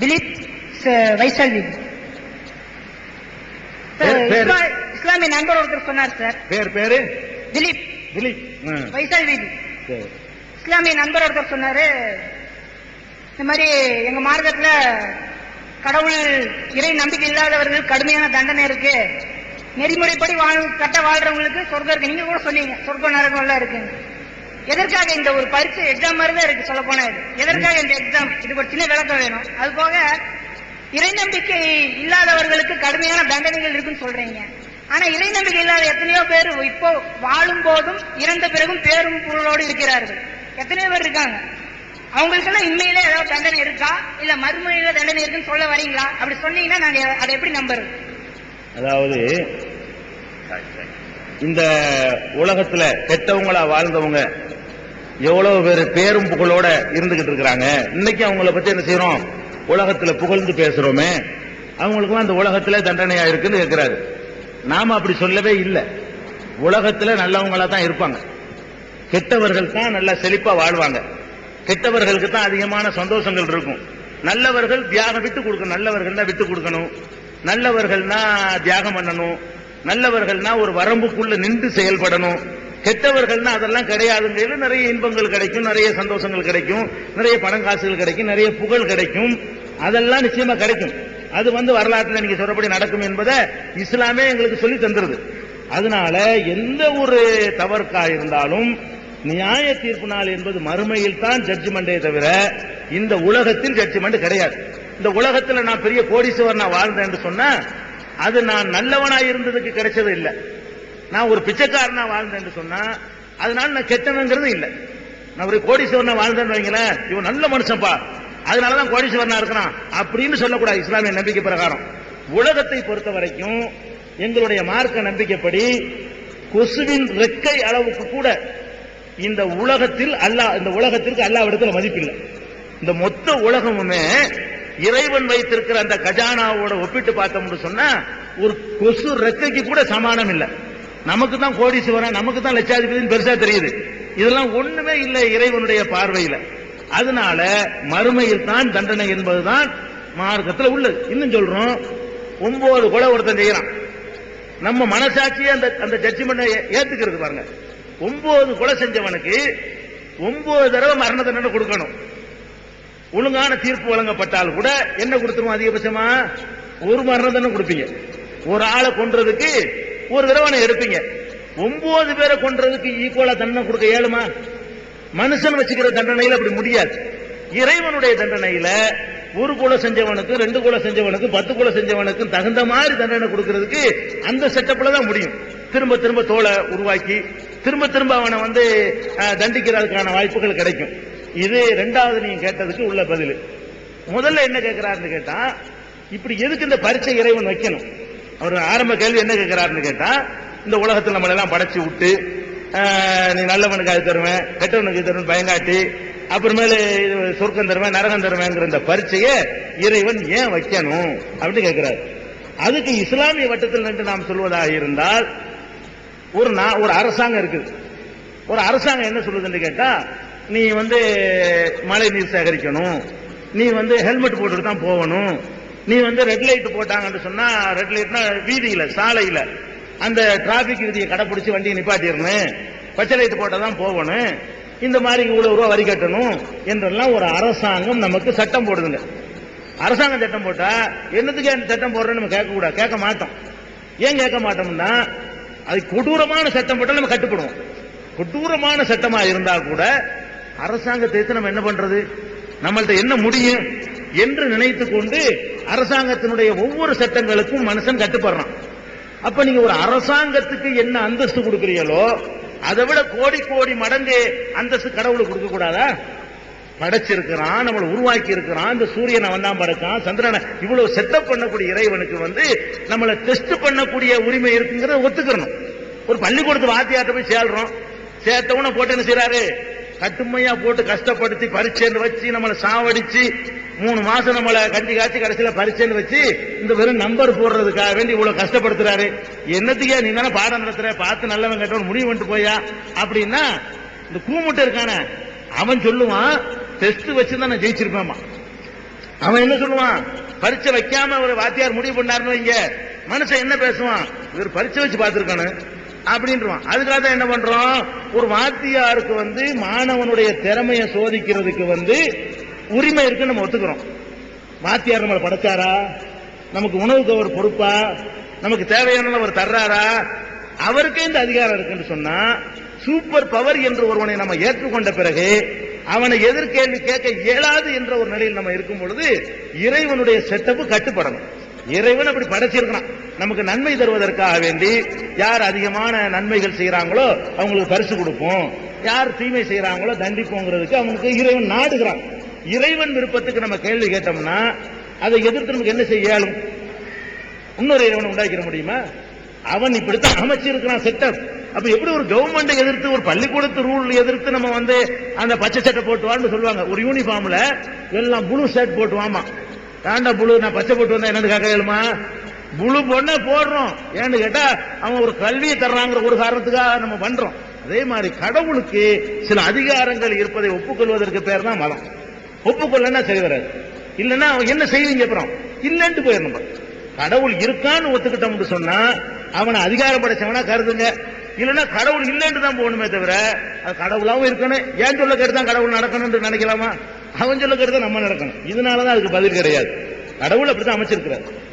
திலீப் ச- வைசாலி. பேர், பேர். இஸ்லா- இஸ்லாமிய நண்பர் ஒருத்தர் சொன்னார் சார். பேர் பேரு? திலீப். திலீப். ம், வைசால். வீதி சரி. இஸ்லாமிய நண்பர் ஒருத்தர் சொன்னாரு. இந்த மாதிரி எங்க மார்க்கத்துல கடவுள் இறை நம்பிக்கை இல்லாதவர்கள் கடுமையான தண்டனை இருக்கு. நெறிமுறைப்படி வாழ் கட்ட வாழ்றவங்களுக்கு சொர்க்கம் இருக்கு. நீங்க கூட சொன்னீங்க. சொர்க்க நரகம் எல்லாம் இருக்குங்க எதற்காக இந்த ஒரு பரிசு எக்ஸாம் மாதிரி தான் இருக்கு சொல்ல போனா இது. எதற்காக இந்த எக்ஸாம் இதுக்கு ஒரு சின்ன விளக்கம் வேணும். அது போக இறை நம்பிக்கை இல்லாதவர்களுக்கு கடுமையான தண்டனைகள் இருக்குன்னு சொல்றீங்க. ஆனா இறை நம்பிக்கை இல்லாத எத்தனையோ பேர் இப்போ வாழும் போதும் இறந்த பிறகும் பேரும் பொருளோடு இருக்கிறார்கள். எத்தனையோ பேர் இருக்காங்க. அவங்களுக்கெல்லாம் உண்மையிலே ஏதாவது தண்டனை இருக்கா? இல்ல மறுமையில தண்டனை இருக்குன்னு சொல்ல வரீங்களா? அப்படி சொன்னீங்கன்னா நாங்க அதை எப்படி நம்புறது? அதாவது இந்த உலகத்துல கெட்டவங்களா வாழ்ந்தவங்க எவ்வளவு பேர் பேரும் புகழோட இருந்துகிட்டு இருக்கிறாங்க. இன்னைக்கு அவங்கள பத்தி என்ன செய்யறோம்? உலகத்துல புகழ்ந்து பேசுறோமே. அவங்களுக்கும் அந்த உலகத்துல தண்டனையா இருக்குன்னு கேட்கிறாரு நாம அப்படி சொல்லவே இல்லை. உலகத்துல நல்லவங்களா தான் இருப்பாங்க. கெட்டவர்கள் தான் நல்லா செழிப்பா வாழ்வாங்க. கெட்டவர்களுக்கு தான் அதிகமான சந்தோஷங்கள் இருக்கும். நல்லவர்கள் தியாகம் விட்டு கொடுக்கணும். நல்லவர்கள்னா விட்டு கொடுக்கணும். நல்லவர்கள்னா தியாகம் பண்ணணும். நல்லவர்கள்னா ஒரு வரம்புக்குள்ள நின்று செயல்படணும். கெட்டவர்கள்னா அதெல்லாம் கிடையாதுங்கிறது நிறைய இன்பங்கள் கிடைக்கும் நிறைய சந்தோஷங்கள் கிடைக்கும் நிறைய பணம் காசுகள் கிடைக்கும் நிறைய புகழ் கிடைக்கும். அதெல்லாம் நிச்சயமா கிடைக்கும். அது வந்து வரலாற்றுல நீங்க சொல்றபடி நடக்கும் என்பதை இஸ்லாமே எங்களுக்கு சொல்லி தந்துருது. அதனால எந்த ஒரு தவறுக்கா இருந்தாலும் நியாய தீர்ப்பு நாள் என்பது மறுமையில் தான் ஜட்ஜ்மெண்டே தவிர இந்த உலகத்தில் ஜட்ஜ்மெண்ட் கிடையாது. இந்த உலகத்துல நான் பெரிய கோடீஸ்வரனா நான் வாழ்ந்தேன் என்று சொன்னா அது நான் நல்லவனா இருந்ததுக்கு கிடைச்சது இல்லை. நான் ஒரு பிச்சைக்காரனா வாழ்ந்தேன் சொன்னா அதனால நான் கெட்டவங்கிறது இல்ல. நான் ஒரு கோடீஸ்வரனா வாழ்ந்தேன்னு வைங்களேன் இவன் நல்ல மனுஷன்ப்பா அதனாலதான் கோடீஸ்வரனா இருக்கிறான் அப்படின்னு சொல்லக்கூடாது இஸ்லாமிய நம்பிக்கை பிரகாரம். உலகத்தை பொறுத்த வரைக்கும் எங்களுடைய மார்க்க நம்பிக்கைப்படி கொசுவின் ரெக்கை அளவுக்கு கூட இந்த உலகத்தில் அல்லாஹ் இந்த உலகத்திற்கு அல்லாவிடத்தில் மதிப்பில்லை. இந்த மொத்த உலகமுமே இறைவன் வைத்திருக்கிற அந்த கஜானாவோட ஒப்பிட்டு பார்த்தோம்னு சொன்னா ஒரு கொசு ரெக்கைக்கு கூட சமானம் இல்லை. நமக்கு தான் கோடீஸ்வரன் நமக்கு தான் லட்சாதிபதினு பெருசா தெரியுது. இதெல்லாம் ஒண்ணுமே இல்லை இறைவனுடைய பார்வையில. அதனால மறுமையில் தான் தண்டனை என்பதுதான் மார்க்கத்தில் உள்ளது. இன்னும் சொல்றோம் ஒன்பது கொலை ஒருத்தன் செய்யறான். நம்ம மனசாட்சியை அந்த அந்த ஜட்ஜ்மெண்ட் ஏத்துக்கிறது பாருங்க. ஒன்பது கொலை செஞ்சவனுக்கு ஒன்பது தடவை மரண தண்டனை கொடுக்கணும். ஒழுங்கான தீர்ப்பு வழங்கப்பட்டால் கூட என்ன கொடுத்துருவோம் அதிகபட்சமா? ஒரு மரண தண்டனை கொடுப்பீங்க. ஒரு ஆளை கொன்றதுக்கு ஒரு தடவை எடுப்பீங்க. ஒன்பது பேரை கொன்றதுக்கு ஈக்குவலா தண்டனை கொடுக்க இயலுமா? மனுஷன் வச்சுக்கிற தண்டனையில் அப்படி முடியாது. இறைவனுடைய தண்டனையில ஒரு கொலை செஞ்சவனுக்கு ரெண்டு கொலை செஞ்சவனுக்கு பத்து கொலை செஞ்சவனுக்கு தகுந்த மாதிரி தண்டனை கொடுக்கறதுக்கு அந்த செட்டப்ல தான் முடியும். திரும்ப திரும்ப தோலை உருவாக்கி திரும்ப திரும்ப அவனை வந்து தண்டிக்கிறதுக்கான வாய்ப்புகள் கிடைக்கும். இது ரெண்டாவது நீங்க கேட்டதுக்கு உள்ள பதில். முதல்ல என்ன கேட்கிறாருன்னு கேட்டா இப்படி எதுக்கு இந்த பரிச்சை இறைவன் வைக்கணும்? அவர் ஆரம்ப கேள்வி என்ன கேட்கிறாருன்னு கேட்டா இந்த உலகத்தில் நம்மளை எல்லாம் படைச்சு விட்டு நீ நல்லவனுக்கு அது தருவேன் கெட்டவனுக்கு தருவேன் பயங்காட்டி அப்புறமேல சொர்க்கம் தருவேன் நரகம் தருவேங்கிற இந்த பரீட்சையை இறைவன் ஏன் வைக்கணும் அப்படின்னு கேட்கிறாரு. அதுக்கு இஸ்லாமிய வட்டத்தில் நின்று நாம் சொல்வதாக இருந்தால் ஒரு நா- ஒரு அரசாங்கம் இருக்குது. ஒரு அரசாங்கம் என்ன சொல்லுதுன்னு கேட்டா நீ வந்து மழை நீர் சேகரிக்கணும் நீ வந்து ஹெல்மெட் போட்டுட்டு தான் போகணும் நீ வந்து ரெட் லைட் போட்டாங்கன்னு சொன்னா ரெட் லைட்னா வீதியில சாலையில. அந்த டிராபிக் விதியை கடைபிடிச்சு வண்டியை நிப்பாட்டிடணும். பச்சை லைட் போட்டால் தான் போகணும். இந்த மாதிரி இவ்வளவு ரூபா வரி கட்டணும் என்றெல்லாம் ஒரு அரசாங்கம் நமக்கு சட்டம் போடுதுங்க. அரசாங்கம் சட்டம் போட்டா என்னத்துக்கு அந்த சட்டம் போடுறோம்னு நம்ம கேட்க கூடாது கேட்க மாட்டோம். ஏன் கேட்க மாட்டோம்னா அது கொடூரமான சட்டம் போட்டால் நம்ம கட்டுப்படுவோம். கொடூரமான சட்டமா இருந்தா கூட அரசாங்கத்தை எடுத்து நம்ம என்ன பண்றது? நம்மள்ட்ட என்ன முடியும்? என்று நினைத்து கொண்டு அரசாங்கத்தினுடைய ஒவ்வொரு சட்டங்களுக்கும் மனுஷன் கட்டுப்படுறான். அப்ப நீங்க ஒரு அரசாங்கத்துக்கு என்ன அந்தஸ்து கொடுக்கிறீங்களோ அதை விட கோடி கோடி மடங்கு அந்தஸ்து கடவுளுக்கு கொடுக்க கூடாதா? படைச்சிருக்கிறான் நம்மளை உருவாக்கி இருக்கிறான் இந்த சூரியனை வந்தான் படைச்சான் சந்திரனை. இவ்வளவு செட்டப் பண்ணக்கூடிய இறைவனுக்கு வந்து நம்மளை டெஸ்ட் பண்ணக்கூடிய உரிமை இருக்குங்கிறத ஒத்துக்கிறணும். ஒரு பள்ளிக்கூடத்து வாத்தியார்ட்ட போய் சேர்றோம் சேர்த்தவன போட்டு என்ன செய்யறாரு கட்டுமையா போட்டு கஷ்டப்படுத்தி பரிச்சைன்னு வச்சு நம்மளை சாவடிச்சு மூணு மாசம் நம்மளை கட்டி காய்ச்சி கடைசியில பரிச்சைன்னு வச்சு இந்த வெறும் நம்பர் போடுறதுக்காக வேண்டி இவ்வளவு கஷ்டப்படுத்துறாரு. என்னத்துக்கே நீ தானே பாடம் நடத்துற பார்த்து நல்லவன் கேட்டவன் முடிவு பண்ணிட்டு போயா? அப்படின்னா இந்த கூமுட்டை இருக்கானே அவன் சொல்லுவான் டெஸ்ட் வச்சு தான் நான் ஜெயிச்சிருப்பேன் அவன் என்ன சொல்லுவான்? பரிச்சை வைக்காம ஒரு வாத்தியார் முடிவு பண்ணாருன்னு இங்க மனுஷன் என்ன பேசுவான்? இவர் பரிச்சை வச்சு பார்த்திருக்கானு. அப்படின்றான். அதுக்காக தான் என்ன பண்றோம்? ஒரு வாத்தியாருக்கு வந்து மாணவனுடைய திறமையை சோதிக்கிறதுக்கு வந்து உரிமை இருக்கு நம்ம ஒத்துக்கிறோம். வாத்தியார் நம்மளை படைச்சாரா? நமக்கு உணவுக்கு அவர் பொறுப்பா? நமக்கு தேவையான அவர் தர்றாரா? அவருக்கே இந்த அதிகாரம் இருக்குன்னு சொன்னா சூப்பர் பவர் என்று ஒருவனை நம்ம ஏற்றுக்கொண்ட பிறகு அவனை எதிர்கேள்வி கேட்க இயலாது என்ற ஒரு நிலையில் நம்ம இருக்கும் பொழுது இறைவனுடைய செட்டப்பு கட்டுப்படணும். இறைவன் அப்படி படைச்சிருக்கிறான். நமக்கு நன்மை தருவதற்காக வேண்டி யார் அதிகமான நன்மைகள் செய்யறாங்களோ அவங்களுக்கு பரிசு கொடுப்போம். யார் தீமை செய்யறாங்களோ தண்டிப்போங்கிறதுக்கு அவனுக்கு இறைவன் நாடுகிறான். இறைவன் விருப்பத்துக்கு நம்ம கேள்வி கேட்டோம்னா அதை எதிர்த்து நமக்கு என்ன செய்ய இயலும்? இன்னொரு இறைவனை உண்டாக்கிட முடியுமா? அவன் இப்படித்தான் அமைச்சிருக்கிறான் செட்டப் அப்ப எப்படி ஒரு கவர்மெண்ட் எதிர்த்து ஒரு பள்ளிக்கூடத்து ரூல் எதிர்த்து நம்ம வந்து அந்த பச்சை சட்டை போட்டுவான்னு சொல்லுவாங்க. ஒரு யூனிஃபார்ம்ல எல்லாம் ப்ளூ ஷர்ட் போட்டுவாமா? தாண்டா ப்ளூ நான் பச்சை போட்டு வந்தா என்னன்னு கேட்க முழு ப்ளூ போடுறோம். ஏன்னு கேட்டா அவன் ஒரு கல்வியை தர்றாங்கிற ஒரு காரணத்துக்காக நம்ம பண்றோம். அதே மாதிரி கடவுளுக்கு சில அதிகாரங்கள் இருப்பதை ஒப்புக்கொள்வதற்கு பேர் தான் மதம். ஒப்புக்கொள்ளனா சரி வராது. இல்லைன்னா அவன் என்ன செய்வீங்க அப்புறம்? இல்லைன்ட்டு போயிடணும் கடவுள் இருக்கான்னு ஒத்துக்கிட்டோம்னு சொன்னா அவனை அதிகாரம் படைச்சவனா கருதுங்க. இல்லைன்னா கடவுள் இல்லைன்னு தான் போகணுமே தவிர அது கடவுளாகவும் இருக்கணும். ஏன் சொல்ல கேட்டு தான் கடவுள் நடக்கணும்னு நினைக்கலாமா? அவன் சொல்ல கேட்டு தான் நம்ம நடக்கணும். இதனாலதான் அதுக்கு பதில் கிடையாது. கடவுள் அப்படித்தான் அமைச்சிருக்கிறார்.